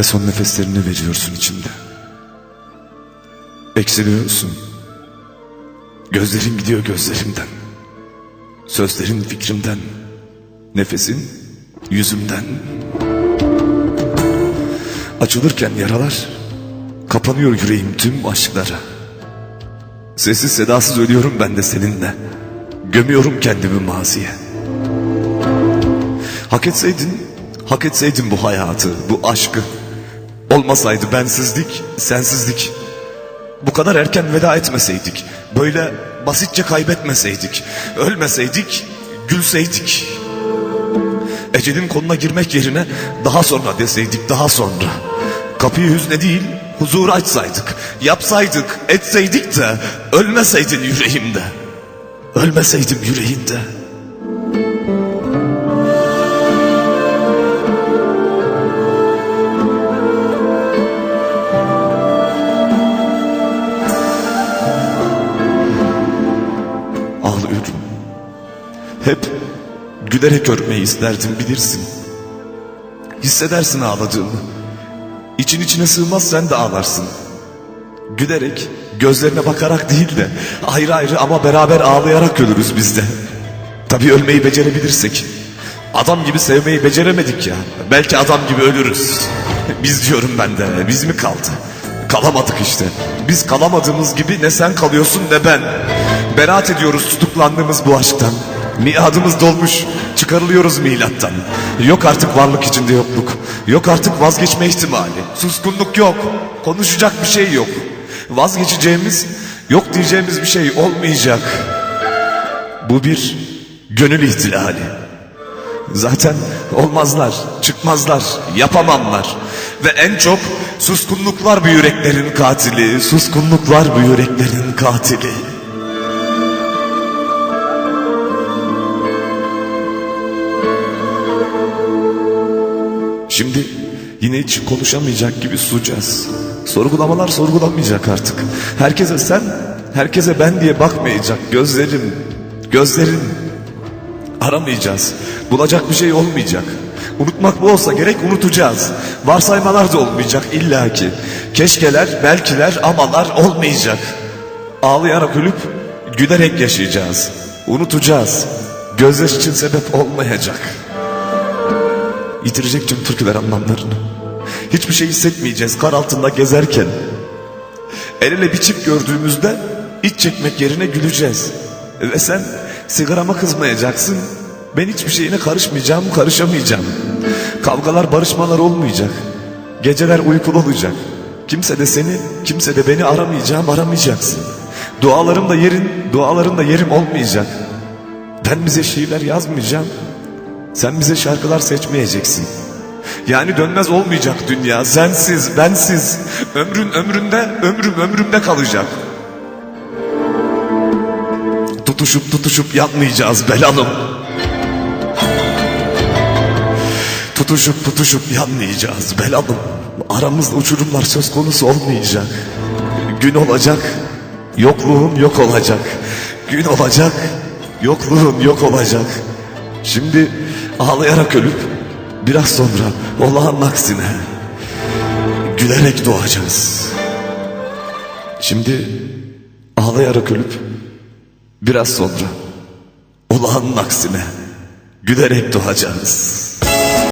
Ve son nefeslerini veriyorsun içinde. Eksiliyorsun. Gözlerin gidiyor gözlerimden. Sözlerin fikrimden. Nefesin yüzümden. Açılırken yaralar, kapanıyor yüreğim tüm aşklara. Sessiz sedasız ölüyorum ben de seninle. Gömüyorum kendimi maziye. Hak etseydin, hak etseydin bu hayatı, bu aşkı. Olmasaydı bensizlik, sensizlik. Bu kadar erken veda etmeseydik, böyle basitçe kaybetmeseydik, ölmeseydik, gülseydik. Ecelin konuna girmek yerine daha sonra deseydik, daha sonra. Kapıyı hüzne değil, huzura açsaydık, yapsaydık, etseydik de ölmeseydin yüreğimde. Ölmeseydim yüreğinde. Hep gülerek örmeyi isterdim bilirsin. Hissedersin ağladığımı. İçin içine sığmaz sen de ağlarsın. Gülerek, gözlerine bakarak değil de ayrı ayrı ama beraber ağlayarak ölürüz biz de. Tabii ölmeyi becerebilirsek. Adam gibi sevmeyi beceremedik ya. Belki adam gibi ölürüz. Biz diyorum ben de. Biz mi kaldı? Kalamadık işte. Biz kalamadığımız gibi ne sen kalıyorsun ne ben. Beraat ediyoruz tutuklandığımız bu aşktan. Miadımız dolmuş. Çıkarılıyoruz milattan. Yok artık varlık içinde yokluk. Yok artık vazgeçme ihtimali. Suskunluk yok. Konuşacak bir şey yok. Vazgeçeceğimiz, yok diyeceğimiz bir şey olmayacak. Bu bir gönül ihtilali. Zaten olmazlar, çıkmazlar, yapamamlar. Ve en çok suskunluklar bu yüreklerin katili, suskunluklar bu yüreklerin katili. Şimdi yine hiç konuşamayacak gibi susacağız. Sorgulamalar sorgulamayacak artık. Herkese sen, herkese ben diye bakmayacak gözlerim, gözlerin. Aramayacağız. Bulacak bir şey olmayacak. Unutmak bu olsa gerek unutacağız. Varsaymalar da olmayacak illaki. Keşkeler, belkiler, amalar olmayacak. Ağlayarak ölüp gülerek yaşayacağız. Unutacağız. Gözyaş için sebep olmayacak. Yitirecek tüm türküler anlamlarını. Hiçbir şey hissetmeyeceğiz kar altında gezerken. El ele bir çift gördüğümüzde iç çekmek yerine güleceğiz. Ve sen sigarama kızmayacaksın. Ben hiçbir şeyine karışmayacağım, karışamayacağım. Kavgalar, barışmalar olmayacak. Geceler uykulu olacak. Kimse de seni, kimse de beni aramayacağım, aramayacaksın. Dualarım da yerin, duaların da yerim olmayacak. Ben bize şiirler yazmayacağım. Sen bize şarkılar seçmeyeceksin. Yani dönmez olmayacak dünya. Sensiz, bensiz. Ömrün ömründe, ömrüm ömrümde kalacak. Tutuşup tutuşup yanmayacağız belalım. Tutuşup tutuşup yanmayacağız belalım. Aramızda uçurumlar söz konusu olmayacak. Gün olacak, yokluğum yok olacak. Gün olacak, yokluğum yok olacak. Şimdi ağlayarak ölüp biraz sonra olağan aksine gülerek doğacağız. Şimdi ağlayarak ölüp biraz sonra olağanın aksine gülerek doğacağız.